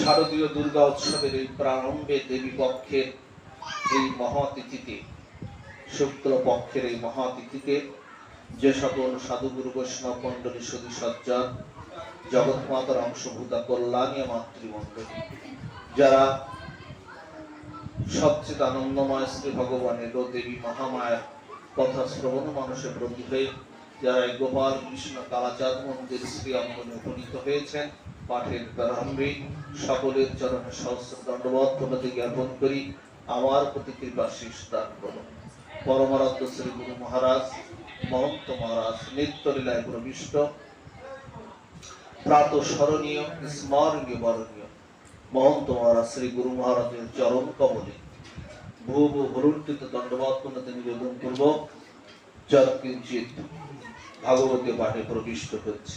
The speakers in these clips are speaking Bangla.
শারদীয় দুর্গা উৎসবের এই প্রারম্ভে দেবী পক্ষের এই মহাতিথিতে শুক্ল পক্ষের এই মহাতিথিতে যে সকল সাধুগুরু বৈষ্ণব মন্ডলী সদী সজ্জন জগৎমাতার অংশভূতা কল্যাণীয় মাতৃমণ্ডলী, যারা সবচেয়ে আনন্দময় শ্রী ভগবানের ও দেবী মহামায়ার কথা শ্রবণ মানুষে ব্রতী হয়ে, যারা গোপাল কৃষ্ণ কালাচাঁদ মন্দির শ্রী অঙ্গনে উপনীত হয়েছেন পাঠের প্রারম্ভে সকলের চরণে সহস্র দণ্ডবত প্রণতি জ্ঞাপন করি। আমার প্রতি কৃপা শীষ দান করুন পরমারাধ্য শ্রী গুরু মহারাজ, মহন্ত মহারাজ নিত্য লীলায় প্রবিষ্ট। প্রাত স্মরণীয় স্মরণীয়, বরণীয়। মহন্ত মহারাজ শ্রী গুরু মহারাজের চরণ কমলে ভূ ভূ ভরুণ্ঠিত দণ্ডবাদ পুনতে নিবেদন পূর্ব যৎকিঞ্চিত ভাগবতী পাঠে প্রবিষ্ট হচ্ছে।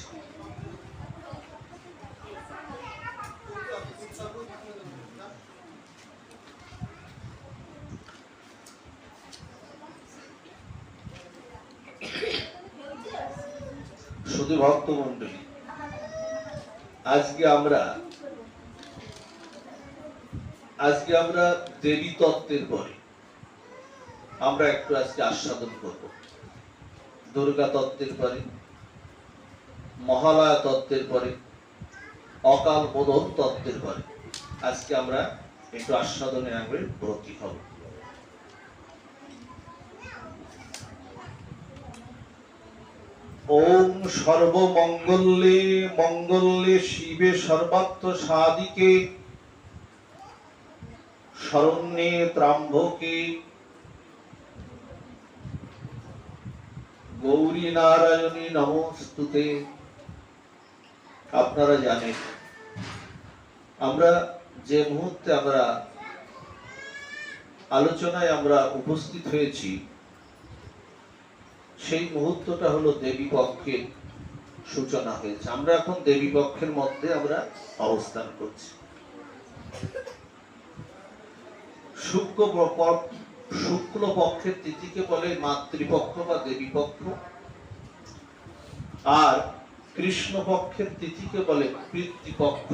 শুধু ভক্ত মন্ডলী আজকে আমরা আজকে আমরা দেবী তত্ত্বের পরে আমরা একটু আজকে আস্বাদন করব। দুর্গা তত্ত্বের পরে, মহালয়া তত্ত্বের পরে, অকাল বোধন তত্ত্বের পরে আজকে আমরা একটু আস্বাদনে আগে ব্রতী হব। ওম সর্বমঙ্গলে মঙ্গলে শিবে সর্বাত্ম সাদিকে শরণ্যে ত্রাম্ভকে। গৌরী নারায়ণী নমস্তুতে। আপনারা জানেন, আমরা যে মুহূর্তে আমরা আলোচনায় আমরা উপস্থিত হয়েছি সেই মুহূর্তটা হলো দেবী পক্ষের সূচনা হয়েছে। আমরা এখন দেবী পক্ষের মধ্যে আমরা অবস্থান করছি। শুক্ল শুক্ল পক্ষের তিথিকে বলে মাতৃপক্ষ বা দেবী পক্ষ। আর কৃষ্ণ পক্ষের তিথিকে বলে পিতৃপক্ষ।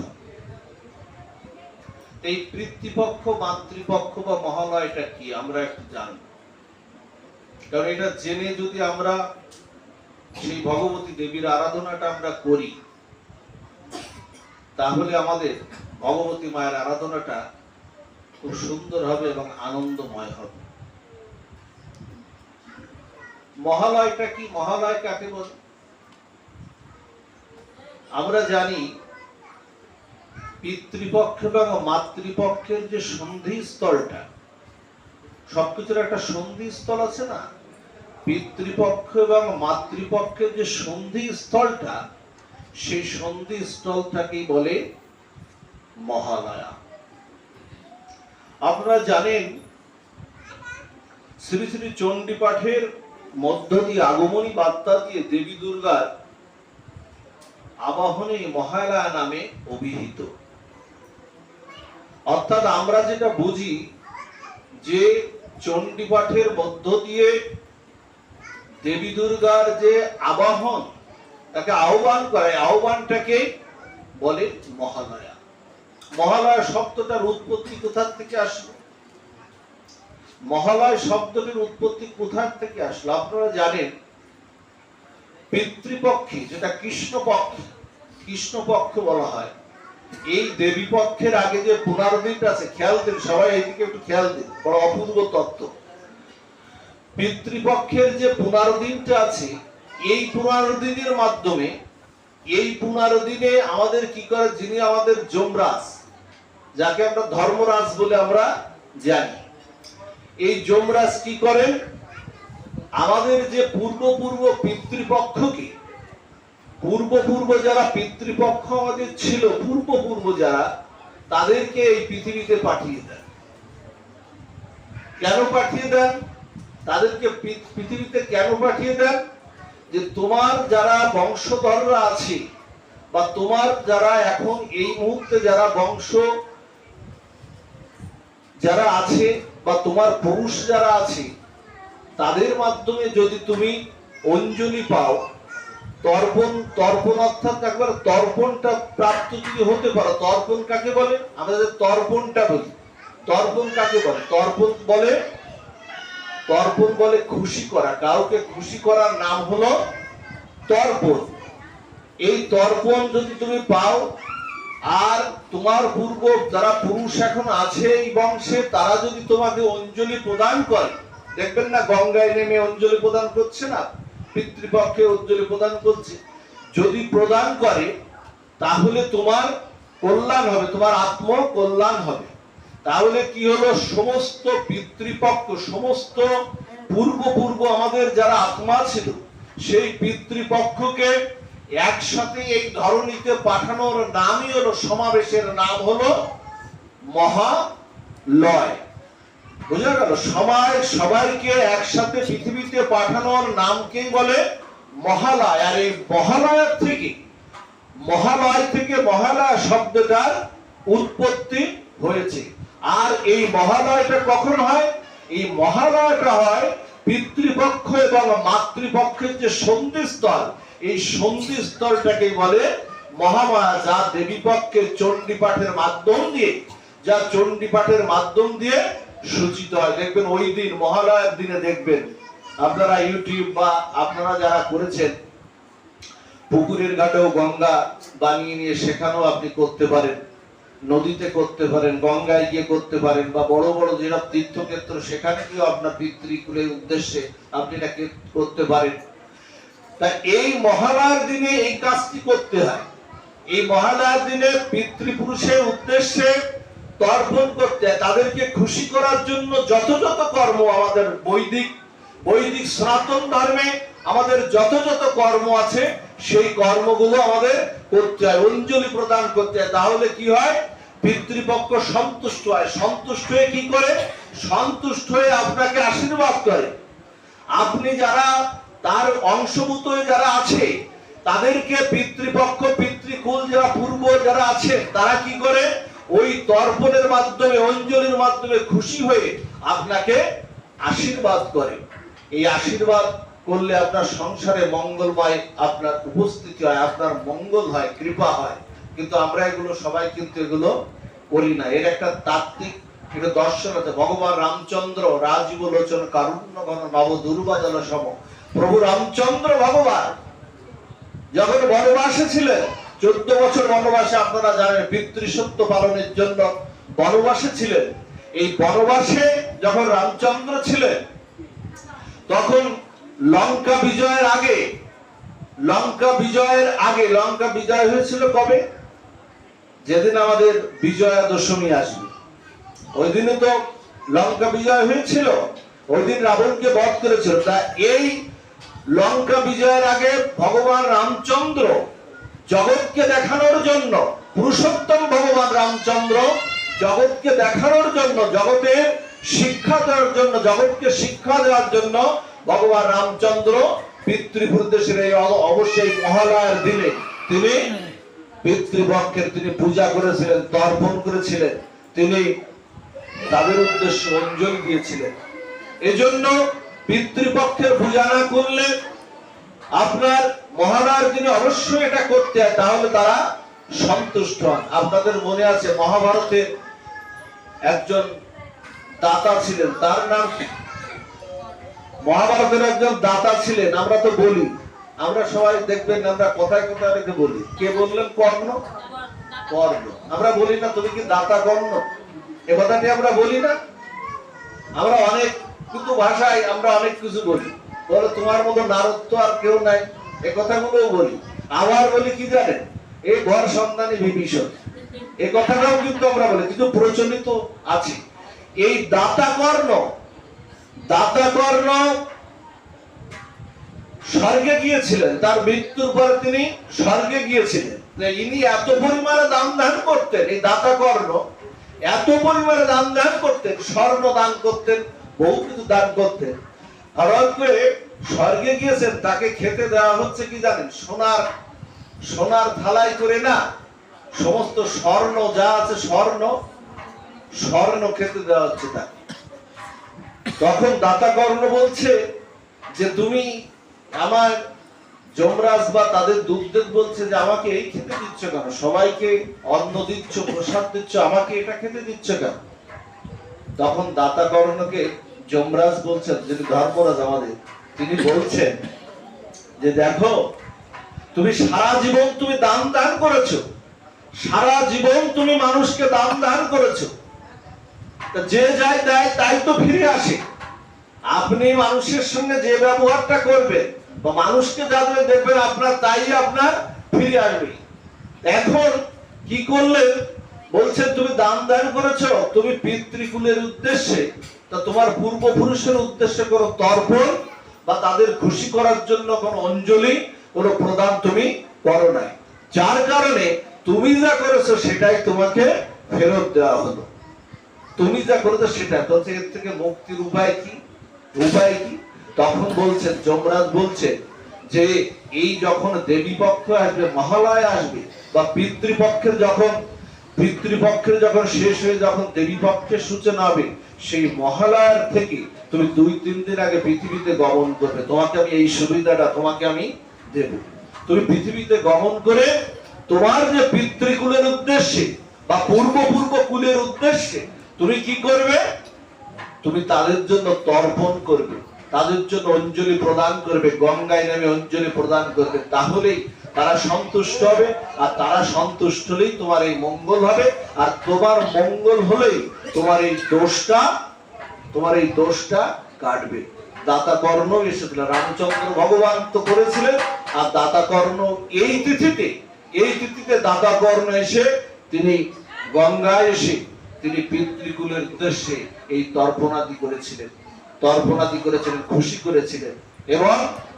এই পিতৃপক্ষ, মাতৃপক্ষ বা মহালয়টা কি? আমরা একটু জানব। কারণ এটা জেনে যদি আমরা সেই ভগবতী দেবীর আরাধনাটা আমরা করি, তাহলে আমাদের ভগবতী মায়ের আরাধনাটা খুব সুন্দর হবে এবং আনন্দময় হবে। মহালয়টা কি? মহালয় কাকে বলে? আমরা জানি পিতৃপক্ষ এবং মাতৃপক্ষের যে সন্ধি স্থলটা সবকিছুর একটা সন্ধি স্থল আছে না? পিতৃপক্ষ এবং মাতৃপক্ষের যে সন্ধি স্থলটা সেই সন্ধি স্থলটাকেই বলে মহালয়া। আপনারা জানেন, শ্রী শ্রী চণ্ডী পাঠের মধ্য দিয়ে আগমনী বার্তা দিয়ে দেবী দুর্গার আবাহনে মহালয়া নামে অভিহিত। অর্থাৎ আমরা যেটা বুঝি যে চণ্ডী পাঠের মধ্য দিয়ে দেবী দুর্গার যে আবাহন, তাকে আহ্বান করে আহ্বানটাকে বলে মহালয়া। মহালয়া শব্দটার উৎপত্তি কোথা থেকে আসলো? মহালয় শব্দটির উৎপত্তি কোথা থেকে আসলো? আপনারা জানেন, পিতৃপক্ষে, যেটা কৃষ্ণপক্ষ কৃষ্ণপক্ষ বলা হয় এই দেবী পক্ষের আগে যে পুনর্দিনটা আছে, খেয়াল দিন, সবাই এইদিকে একটু খেয়াল দিন, বড় অপূর্ব তত্ত্ব। পিতৃপক্ষের যে পুনর্দিনটা আছে, এই পুনর্দিনের মাধ্যমে, এই পুনর্দিনে আমাদের কি করে, যিনি আমাদের যমরাজ, যাকে আমরা ধর্মরাজ বলে আমরা জানি, এই যমরাজ কি করেন? আমাদের যে পূর্বপূর্ব পিতৃপক্ষকে পূর্ব পূর্ব যারা পিতৃপক্ষ আমাদের ছিল পূর্ব পূর্ব যারা, তাদেরকে এই পৃথিবীতে পাঠিয়ে দেন। কেন পাঠিয়ে দেন? তাদেরকে পৃথিবীতে কেন পাঠিয়ে দেন? যে তোমার যারা বংশধররা আছে, বা তোমার যারা এখন এই মুহূর্তে যারা বংশ, যারা আছে, বা তোমার পুরুষ যারা আছে, তাদের মাধ্যমে যদি তুমি অঞ্জলি পাও তর্পণ তর্পণ অর্থাৎ একবার তর্পণটা প্রাপ্ত যদি হতে পারো, তর্পণ কাকে বলে? আমরা তর্পণটা বলি তর্পণ কাকে বলে? তর্পণ বলে তর্পণ বলে খুশি করা। কাউকে খুশি করার নাম হলো তর্পণ। এই তর্পণ যদি তুমি পাও, আর তোমার পূর্ব যারা পুরুষ এখন আছে এই বংশে, তারা যদি তোমাকে অঞ্জলি প্রদান করে, দেখবেন না গঙ্গায় নেমে অঞ্জলি প্রদান করছে না? পিতৃপক্ষে অঞ্জলি প্রদান করছে। যদি প্রদান করে, তাহলে তোমার কল্যাণ হবে, তোমার আত্ম কল্যাণ হবে। তাহলে কি হলো? সমস্ত পিতৃপক্ষ, সমস্ত পূর্ব পূর্ব আমাদের যারা আত্মা ছিল, সেই পিতৃপক্ষকে একসাথে এই ধরনীতে পাঠানোর নামই হলো, সমাবেশের নাম হলো মহালয়। বোঝা গেল, সবাই সবাইকে একসাথে পৃথিবীতে পাঠানোর নামকেই বলে মহালয়। আর এই মহালয়ের থেকে, মহালয় থেকে মহালয়া শব্দটার উৎপত্তি হয়েছে। আর এই মহালয়টা কখন হয়? এই মহালয়টা হয় পিতৃপক্ষ এবং মাতৃপক্ষের যে সন্ধিস্থল, এই সন্ধিস্থলটাকে বলে মহামায়া, যা দেবী পক্ষের চণ্ডী পাঠের মাধ্যম দিয়ে, যা চণ্ডী পাঠের মাধ্যম দিয়ে সূচিত হয়। দেখবেন ওই দিন, মহালয়ের দিনে দেখবেন, আপনারা ইউটিউব বা আপনারা যারা করেছেন, পুকুরের ঘাটেও গঙ্গা বানিয়ে নিয়ে সেখানেও আপনি করতে পারেন, নদীতে করতে পারেন, গঙ্গায় গিয়ে করতে পারেন, বা বড় বড় যেসব তীর্থক্ষেত্র, সেখানে গিয়েও আপনার পিতৃকুলের উদ্দেশ্যে আপনি এটা করতে পারেন। তা এই মহালয়ার দিনে এই কাজটি করতে হয়। এই মহালয়ার দিনে পিতৃপুরুষের উদ্দেশ্যে তর্পণ করতে, তাদেরকে খুশি করার জন্য যত কর্ম আমাদের বৈদিক বৈদিক সনাতন ধর্মে আমাদের যত কর্ম আছে, সেই কর্মগুলো আমাদের করতে হয়, অঞ্জলি প্রদান করতে হয়। তাহলে কি হয়? পিতৃপক্ষ সন্তুষ্ট হয়। সন্তুষ্ট হয়ে কি করে? সন্তুষ্ট হয়ে আপনাকে আশীর্বাদ করে। আপনি যারা তার অংশভূত যারা আছে, তাদেরকে পিতৃপক্ষ, পিতৃকুল যারা পূর্ব যারা আছে তারা কি করে? ওই তর্পণের মাধ্যমে, অঞ্জলির মাধ্যমে খুশি হয়ে আপনাকে আশীর্বাদ করে। এই আশীর্বাদ করলে আপনার সংসারে মঙ্গলময় আপনার উপস্থিতি হয়, আপনার মঙ্গল হয়, কৃপা হয়। কিন্তু আমরা এগুলো সবাই কিন্তু এগুলো করি না। এর একটা তাত্ত্বিক, এটা দর্শন আছে। ভগবান রামচন্দ্র রাজীব লোচন কারুণ্য ঘন নব দুর্বাজল সম। প্রভু রামচন্দ্র ভগবান যখন বনবাসে ছিলেন চোদ্দ বছর বনবাসে আপনারা জানেন পিতৃসত্য পালনের জন্য বনবাসে ছিলেন। এই বনবাসে যখন রামচন্দ্র ছিলেন, তখন লঙ্কা বিজয়ের আগে, লঙ্কা বিজয়ের আগে, লঙ্কা বিজয় হয়েছিল কবে? যেদিন আমাদের বিজয়া দশমী আসবে। ওই দিনে তো লঙ্কা বিজয় হয়েছিল, ওই দিন রাবণকে বধ করেছিল। তা এই লঙ্কা বিজয়ের আগে ভগবান রামচন্দ্র জগৎকে দেখানোর জন্য, পুরুষোত্তম ভগবান রামচন্দ্র জগৎকে দেখানোর জন্য জগতের শিক্ষা দেওয়ার জন্য, জগৎকে শিক্ষা দেওয়ার জন্য ভগবান রামচন্দ্র পিতৃপুরদেশের এই অবশ্যই মহালয়ার দিনে তিনি পিতৃপক্ষের তিনি পূজা করেছিলেন, তর্পণ করেছিলেন, তিনি তাদের উদ্দেশ্যে অঞ্জলি দিয়েছিলেন। এজন্য পিতৃপক্ষের পূজা না করলে আপনার মহালয়ার দিনে অবশ্যই এটা করতে হয়, তাহলে তারা সন্তুষ্ট হন। আপনাদের মনে আছে মহাভারতের একজন দাতা ছিলেন। তার নাম মহাভারতের একজন দাতা ছিলেন, আমরা তো বলি। আমরা সবাই দেখবেন আমরা কথায় কথায় রেখে বলি। কে বললেন? কর্ণ? কর্ণ। আমরা বলি না, তুমি কি দাতা কর্ণ? এ কথাটি আমরা বলি না। আমরা অনেক কিন্তু ভাষায় আমরা অনেক কিছু বলি। বলে, তোমার মতো নারদ তো আর কেউ নাই। এ বলি। আবার বলি কি জানেন? এই ঘর সন্তানী বিভীষণ। এ কথাটাও কিন্তু আমরা বলি, কিন্তু প্রচলিত আছে। এই দাতা কর্ণ দাতা কর্ণ স্বর্গে গিয়েছিলেন। তার মৃত্যুর পরে তিনি স্বর্গে গিয়েছিলেন। ইনি এত পরিমাণে দান ধ্যান করতেন, এই দাতা কর্ণ, এত পরিমাণে দান ধ্যান করতেন, স্বর্ণ দান করতেন, বহু কিছু দান করতেন। হঠাৎ করে স্বর্গে গিয়েছেন, তাকে খেতে দেওয়া হচ্ছে কি জানেন? সোনার সোনার থালায় করে না, সমস্ত স্বর্ণ যা আছে স্বর্ণ স্বর্ণ খেতে দেওয়া হচ্ছে তাকে। তখন দাতা কর্ণ বলছে যে, তুমি আমার যমরাজ বা তাদের দুধদের বলছে যে, আমাকে এই খেতে দিচ্ছ কেন? সবাইকে অন্ন দিচ্ছ, প্রসাদ দিচ্ছ, আমাকে এটা খেতে দিচ্ছ কেন? তখন দাতা কর্ণকে যমরাজ বলছেন, যিনি ধর্মরাজ আমাদের, তিনি বলছেন যে দেখো, তুমি সারা জীবন তুমি দান দান করেছ। সারা জীবন তুমি মানুষকে দান দান করেছ। যে যাই দেয়, তাই তো ফিরে আসে। আপনি মানুষের সঙ্গে যে ব্যবহারটা করবেন, বা মানুষকে যাদের দেখবেন আপনার, তাই আপনার ফিরে আসবে। এখন কি করলেন? বলছেন, তুমি দান দান করেছ, তুমি পিতৃকুলের উদ্দেশ্যে তা তোমার পূর্বপুরুষের উদ্দেশ্যে কোনো তর্পণ বা তাদের খুশি করার জন্য কোনো অঞ্জলি, কোনো প্রদান তুমি করো নাই। যার কারণে তুমি যা করেছ সেটাই তোমাকে ফেরত দেওয়া হলো। তুমি যা করেছ সেটা তো এর থেকে মুক্তির উপায় কি? উপায় কি? তখন বলছেন যমরাজ বলছে যে এই যখন দেবী পক্ষ আসবে, মহালয় আসবে বা পিতৃপক্ষের যখন পিতৃপক্ষের যখন শেষ হয়ে যখন দেবী পক্ষের সূচনা হবে সেই মহালয়ার থেকে তুমি দুই, তিন দিন আগে পৃথিবীতে গমন করবে। তোমাকে আমি এই সুবিধাটা, তোমাকে আমি দেব। তুমি পৃথিবীতে গমন করে তোমার যে পিতৃকুলের উদ্দেশ্যে বা পূর্ব পূর্ব কুলের উদ্দেশ্যে তুমি কি করবে? তুমি তাদের জন্য তর্পণ করবে, তাদের জন্য অঞ্জলি প্রদান করবে, গঙ্গায় নামে অঞ্জলি প্রদান করবে। তাহলেই তারা সন্তুষ্ট হবে, আর তারা সন্তুষ্ট হলেই তোমার এই মঙ্গল হবে, আর তোমার মঙ্গল হলেই তোমার এই দোষটা, তোমার এই দোষটা কাটবে। দাতা কর্ণ এসেছিল রামচন্দ্র ভগবান তো করেছিলেন, আর দাতা কর্ণ এই তিথিতে এই তিথিতে দাতা কর্ণ এসে তিনি গঙ্গায় এসে তিনি পিতৃকুলের উদ্দেশ্যে এই তর্পণাদি করেছিলেন। তর্পণাদি করেছিলেন, খুশি করেছিলেন। এবং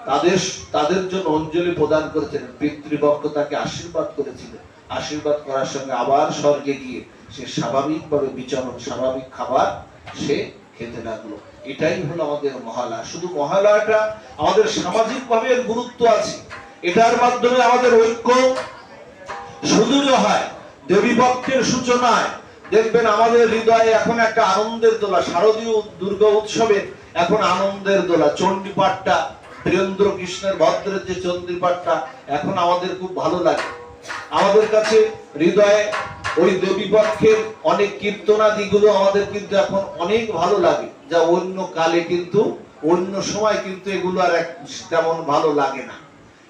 তাদের তাদের জন্য অঞ্জলি প্রদান করেছিলেন পিতৃপক্ষ তাকে আশীর্বাদ করেছিলেন আশীর্বাদ করার সঙ্গে আবার স্বর্গে গিয়ে সে স্বাভাবিকভাবে বিচরণ, স্বাভাবিক খাবার সে খেতে লাগল। এটাই হলো আমাদের মহালয়া। শুধু মহালয়াটা আমাদের সামাজিক ভাবে এর গুরুত্ব আছে। এটার মাধ্যমে আমাদের ঐক্য সুদূর হয়। দেবী পক্ষের সূচনায় দেখবেন আমাদের হৃদয়ে এখন একটা আনন্দের দোলা, শারদীয় দুর্গা উৎসবে এখন আনন্দের দোলা, চণ্ডীপাঠটা বীরেন্দ্র কৃষ্ণের ভদ্রের যে চণ্ডীপাঠটা এখন আমাদের খুব ভালো লাগে। আমাদের কাছে হৃদয়ে ওই দেবী পক্ষের অনেক কীর্তনাদিগুলো আমাদের কিন্তু এখন অনেক ভালো লাগে। যা অন্য কালে কিন্তু, অন্য সময় কিন্তু এগুলো আর এক তেমন ভালো লাগে না।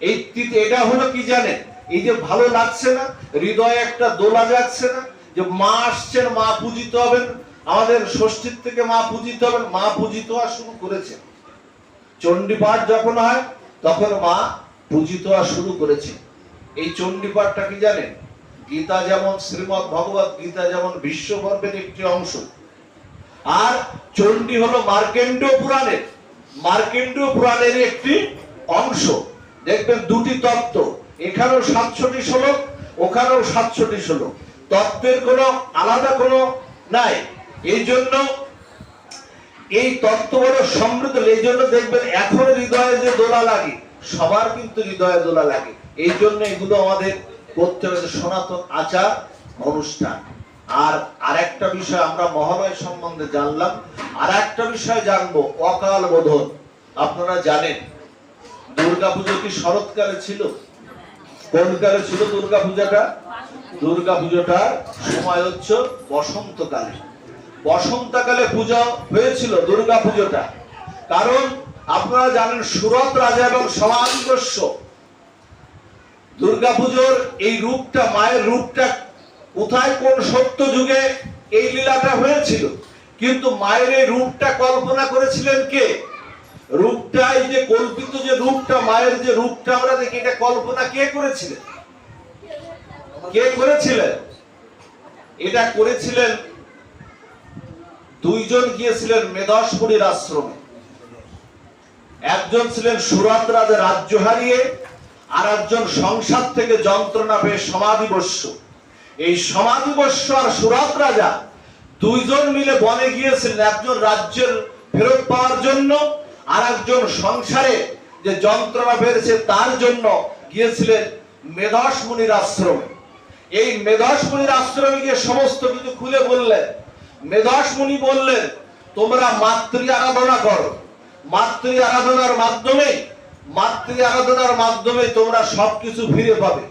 এই এটা হলো কি জানেন? এই যে ভালো লাগছে না, হৃদয়ে একটা দোলা যাচ্ছে না, যে মা আসছেন, মা পূজিত হবেন। আমাদের ষষ্ঠীর থেকে মা পূজিত হবেন, মা পূজিত হওয়া শুরু করেছেন। চণ্ডীপাঠ যখন হয়, তখন মা পূজিত শুরু করেছে। এই চণ্ডীপাঠটা কি জানেন? গীতা যেমন শ্রীমৎ ভগবত গীতা যেমন বিশ্বপর্বের একটি অংশ। আর চণ্ডী হলো মার্কেন্ড পুরাণের। মার্কেন্ড পুরাণের একটি অংশ। দেখবেন দুটি তত্ত্ব। এখানেও সাতশোটি শ্লোক, ওখানেও সাতশোটি শ্লোক। তত্ত্বের কোনো আলাদা কোনো নাই। এই জন্য এই তত্ত্ব বড় সমৃদ্ধ, এই জন্য দেখবেন এখন হৃদয়ে যে দোলা লাগে, সবার কিন্তু হৃদয়ে দোলা লাগে। এই জন্য এগুলো আমাদের করতে হবে, সনাতন আচার অনুষ্ঠান। আর আরেকটা বিষয় আমরা মহালয় সম্বন্ধে জানলাম আর একটা বিষয় জানব, অকাল বোধন। আপনারা জানেন, দুর্গাপুজো কি শরৎকালে ছিল? কোন কালে ছিল দুর্গাপূজাটা? দুর্গাপুজোটার সময় হচ্ছে বসন্তকালে। বসন্তকালে পূজা হয়েছিল, দুর্গা পুজোটা। কারণ আপনারা জানেন সুরত রাজা এবং সমাধিদস্য দুর্গাপুজোর এই রূপটা, মায়ের রূপটা কোথায় কোন সত্য যুগে এই লীলাটা হয়েছিল? কিন্তু মায়ের এই রূপটা কল্পনা করেছিলেন কে? রূপটা এই যে কল্পিত যে রূপটা, মায়ের যে রূপটা আমরা দেখি, এটা কল্পনা কে করেছিলেন? কে করেছিলেন? এটা করেছিলেন দুইজন গিয়েছিলেন মেধসমুনির আশ্রমে। একজন ছিলেন সুরত রাজা রাজ্য হারিয়ে আর একজন সংসার থেকে যন্ত্রণা পেয়ে সমাধিবস্য এই সমাধিবস্য আর সুরত রাজা দুইজন মিলে বনে গিয়েছিলেন, একজন রাজ্যের ফেরত পাওয়ার জন্য আর একজন সংসারে যে যন্ত্রণা পেয়েছে তার জন্য গিয়েছিলেন মেধস মুনির আশ্রমে। এই মেধস মুনির আশ্রমে গিয়ে সমস্ত কিছু খুলে বললেন মেধস মুনি বললেন তোমরা মাতৃ আরাধনা করো। মাতৃ আরাধনার মাধ্যমে, মাতৃ আরাধনার মাধ্যমে তোমরা সবকিছু ফিরে পাবে।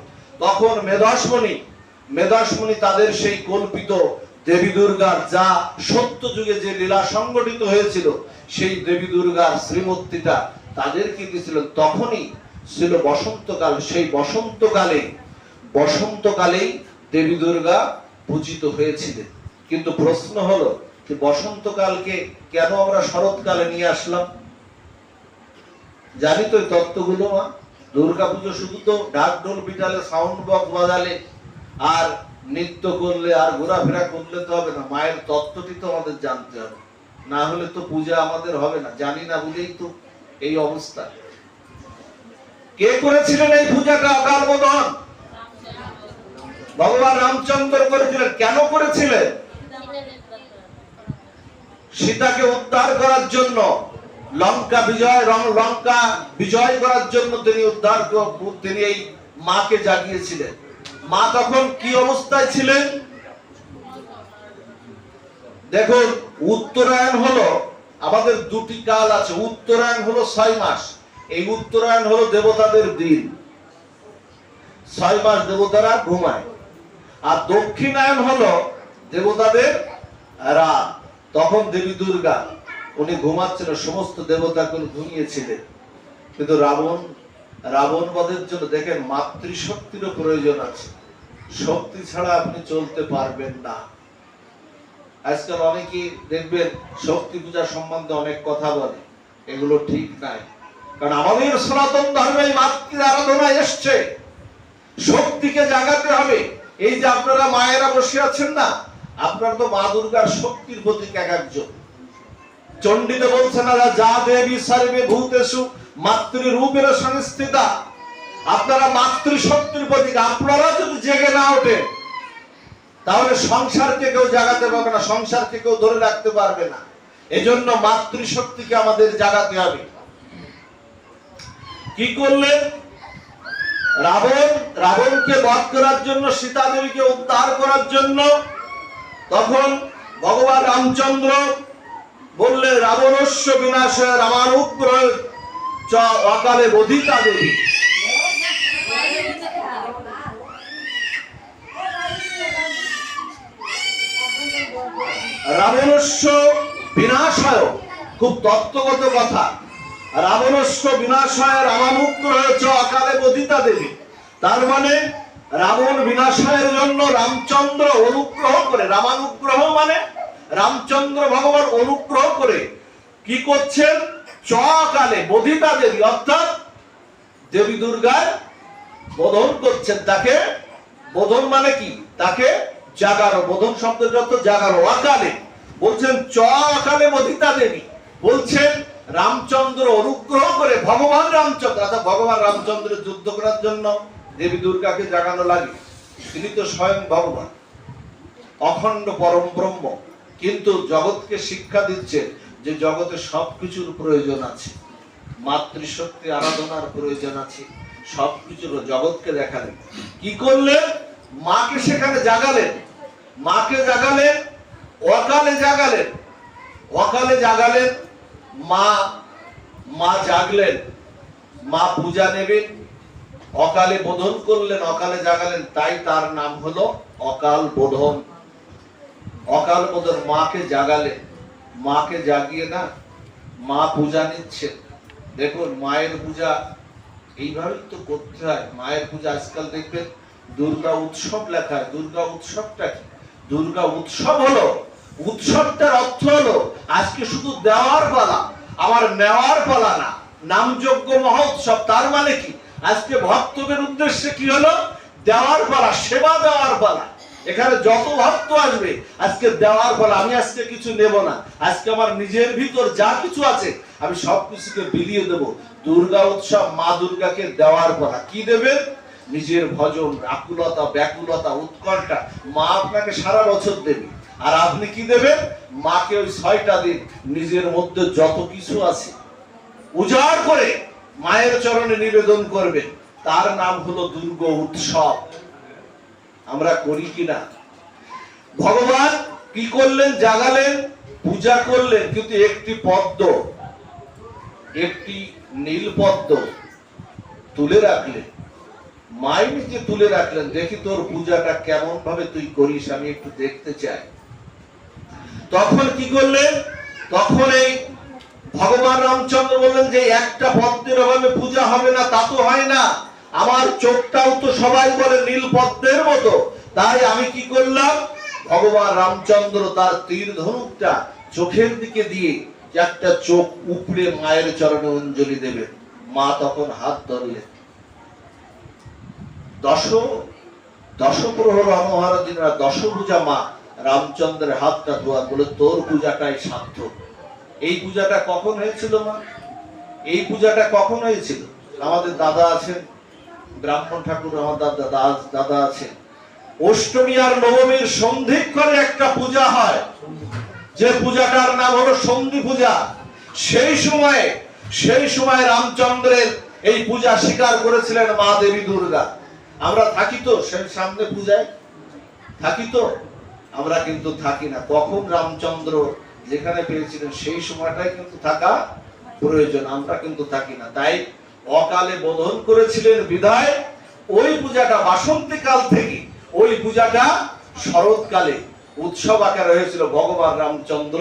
তখন মেধাসমণি মেধাসমণি তাদের সেই কল্পিত দেবী দুর্গার যা সত্য যুগে যে লীলা সংগঠিত হয়েছিল, সেই দেবী দুর্গার শ্রীমূর্তিটা তাদেরকে দিয়েছিলেন তখনই ছিল বসন্তকাল। সেই বসন্তকালে, বসন্তকালেই দেবী দুর্গা পূজিত হয়েছিলেন। কিন্তু প্রশ্ন হলো যে বসন্তকালকে কেন আমরা শরৎকালে নিয়ে আসলাম? জানি তো তত্ত্বগুলো মা। দুর্গা পুজো শুধু তো ঢাক ঢোল পিটালে সাউন্ড বক্স বাজালে, আর নৃত্য করলে, আর ঘোরাফেরা করলে তো হবে না। মায়ের তত্ত্বটি তো আমাদের জানতে হবে। না হলে তো পূজা আমাদের হবে না। জানি না বলেই তো এই অবস্থা। কে করেছিলেন এই পূজাটা অকাল বোধন ভগবান রামচন্দ্র করেছিলেন। কেন করেছিলেন? সীতাকে উদ্ধার করার জন্য, লঙ্কা বিজয়, রং লঙ্কা বিজয় করার জন্য তিনি উদ্ধার তিনি এই মাকে জাগিয়েছিলেন। মা তখন কি অবস্থায় ছিলেন? দেখুন, উত্তরায়ণ হলো, আমাদের দুটি কাল আছে। উত্তরায়ণ হলো ছয় মাস। এই উত্তরায়ণ হলো দেবতাদের দিন। ছয় মাস দেবতারা ঘুমায়। আর দক্ষিণায়ন হলো দেবতাদের রাত। তখন দেবী দুর্গা, উনি ঘুমাচ্ছিলেন সমস্ত দেবতা দেবতাগুলো ঘুমিয়েছিলেন। কিন্তু রাবণ রাবণ বধের জন্য দেখেন মাতৃশক্তিরও প্রয়োজন আছে। শক্তি ছাড়া আপনি চলতে পারবেন না। আজকাল অনেকেই দেখবেন, শক্তি পূজা সম্বন্ধে অনেক কথা বলে। এগুলো ঠিক নাই। কারণ আমাদের সনাতন ধর্মে মাতৃ আরাধনা এসছে। শক্তিকে জাগাতে হবে। এই যে আপনারা মায়েরা বসে আছেন না আপনার তো মা দুর্গার শক্তির প্রতীক এক একজন। চণ্ডীতে বলছেন না যা দেবী সর্বে ভূতেষু, মাতৃরূপের সংস্থিতা। আপনারা মাতৃ শক্তির প্রতীক, আপনারা যদি জেগে না ওঠেন তাহলে সংসারকে কেউ জাগাতে পারবে না, সংসারকে কেউ ধরে রাখতে পারবে না। এজন্য মাতৃশক্তিকে আমাদের জাগাতে হবে। কি করলেন রাবণ, রাবণকে বধ করার জন্য সীতা দেবীকে উদ্ধার করার জন্য তখন ভগবান রামচন্দ্র বললে, রাবণস্য বিনাশে রামানুগ্রহ চ অকালে বধিতা দেবী। রাবণস্য বিনাশায়, খুব তত্ত্বগত কথা, রাবণস্য বিনাশায় রামানুগ্রহ চ অকালে বধিতা দেবী। তার মানে রাবণ বিনাশায়ের জন্য রামচন্দ্র অনুগ্রহ করে, রামানুগ্রহ মানে রামচন্দ্র ভগবান অনুগ্রহ করে কি করছেন? চ অকালে বধিতা দেবী, অর্থাৎ দেবী দুর্গার বোধন করছেন তাকে। বোধন মানে কি? তাকে জাগারো বোধন শব্দের অর্থ জাগারো অকালে বলছেন চ অকালে বধিতা দেবী। বলছেন, রামচন্দ্র অনুগ্রহ করে ভগবান রামচন্দ্র, অর্থাৎ ভগবান রামচন্দ্রের যুদ্ধ করার জন্য দেবী দুর্গাকে জাগানো লাগে। তিনি তো স্বয়ং ভগবান। অখণ্ড পরম ব্রহ্ম। কিন্তু জগৎকে শিক্ষা দিচ্ছে যে জগতে সবকিছুর প্রয়োজন আছে। মাতৃশক্তি, আরাধনার প্রয়োজন আছে। সবকিছুর জগৎকে দেখালেন। কি করলেন মাকে সেখানে জাগালেন। মাকে জাগালেন, অকালে জাগালেন। অকালে জাগালেন, মা মা জাগলেন। মা পূজা নেবেন। অকালে বোধন করলেন, অকালে জাগালেন, তাই তার নাম হলো অকাল বোধন। অকাল বোধন মাকে জাগালেন। মাকে জাগিয়ে না, মা পূজা নিচ্ছেন। দেখুন, মায়ের পূজা এইভাবেই তো করতে হয়। মায়ের পূজা আজকাল দেখবেন, দুর্গা উৎসব লেখা। দুর্গা উৎসবটা কি? দুর্গা উৎসব হলো, উৎসবটার অর্থ হলো, আজকে শুধু দেওয়ার পালা আমার নেওয়ার পালা না নামযোগ্য মহোৎসব, তার মানে কি? আজকে ভক্তদের উদ্দেশ্যে কি হলো? দেওয়ার পালা, সেবা দেওয়ার পালা। এখানে যত ভক্ত আসবে, আজকে দেওয়ার পালা, আমি আজকে কিছু নেব না। আজকে আমার নিজের ভিতর যা কিছু আছে, আমি সব কিছুকে বিলিয়ে দেব। দুর্গা উৎসব, মা দুর্গাকে দেওয়ার পালা। কি দেবেন? নিজের ভজন, আকুলতা, ব্যাকুলতা, উৎকণ্ঠা। মা আপনাকে সারা বছর দেবে। আর আপনি কি দেবেন? মাকে ওই ছয়টা দিন নিজের মধ্যে যত কিছু আছে, উজাড় করে মায়ের চরণে নিবেদন করবেন তার নাম হলো দুর্গ উৎসব। আমরা করি কিনা? ভগবান কি করলেন? জাগালেন, পূজা করলেন, কিন্তু একটি পদ্ম, একটি নীল পদ্ম তুলে রাখলেন। মাই নিজে তুলে রাখলেন, দেখি তোর পূজাটা কেমন ভাবে তুই করিস, আমি একটু দেখতে চাই। তখন কি করলেন? তখন এই ভগবান রামচন্দ্র বললেন যে, একটা পদ্মের অভাবে পূজা হবে না, তা তো হয় না। আমার চোখটাও তো সবাই বলে নীল পদ্মের মতো। তাই আমি কি করলাম? ভগবান রামচন্দ্র তার তীর ধনুকটা চোখের দিকে দিয়ে একটা চোখ উপড়ে মায়ের চরণে অঞ্জলি দেবেন মা তখন হাত ধরলেন। দশ দশ প্রহর মহারাজিনা দশ পূজা মা রামচন্দ্রের হাতটা ধোয়া বলে, তোর পূজাটাই সার্থক এই পূজাটা কখন হয়েছিল মা? এই পূজাটা কখন হয়েছিল? আমাদের দাদা আছেন, ব্রাহ্মণ ঠাকুর, আমার দাদা, দাদা- আছেন। অষ্টমী আর নবমীর সন্ধিক্ষণে একটা পূজা হয়। যে পূজাটার নাম হলো সন্ধি পূজা। সেই সময়ে, সেই সময় রামচন্দ্রের এই পূজা স্বীকার করেছিলেন মা দেবী দুর্গা। আমরা থাকি তো সেই সামনে পূজায়? থাকি তো? আমরা কিন্তু থাকি না। কখন রামচন্দ্র যেখানে পেয়েছিলেন সেই সময়টাই কিন্তু থাকা প্রয়োজন, আমরা কিন্তু থাকি না। তাই অকালে বোধন করেছিলেন বিদায়, ওই পূজাটা বাসন্তীকাল থেকে, ওই পূজাটা শরৎকালে। উৎসব আকারে হয়েছিল ভগবান রামচন্দ্র,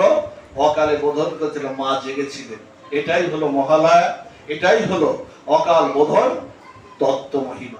অকালে বোধন করেছিল, মা জেগেছিলেন। এটাই হলো মহালয়া, এটাই হলো অকাল বোধন তত্ত্ব মহিমা